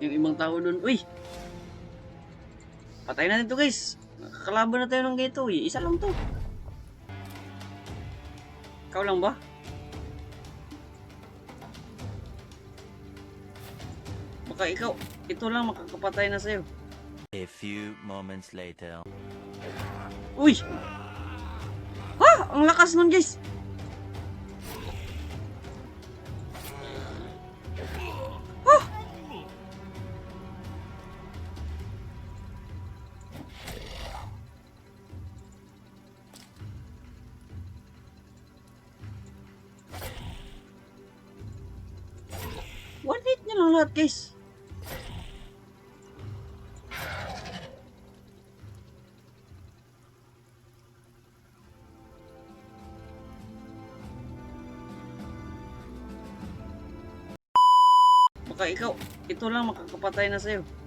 yung ibang tao doon. Uy! Patay na to guys. Kalaban na tayo ng ganito eh. Isa lang to. Ikaw lang ba? Baka ikaw, ito lang makakapatay na sa'yo. A few moments later. Uy! Ha! Ang lakas nun guys! Lang lahat guys. Baka ikaw, ito lang makakapatay na sa'yo.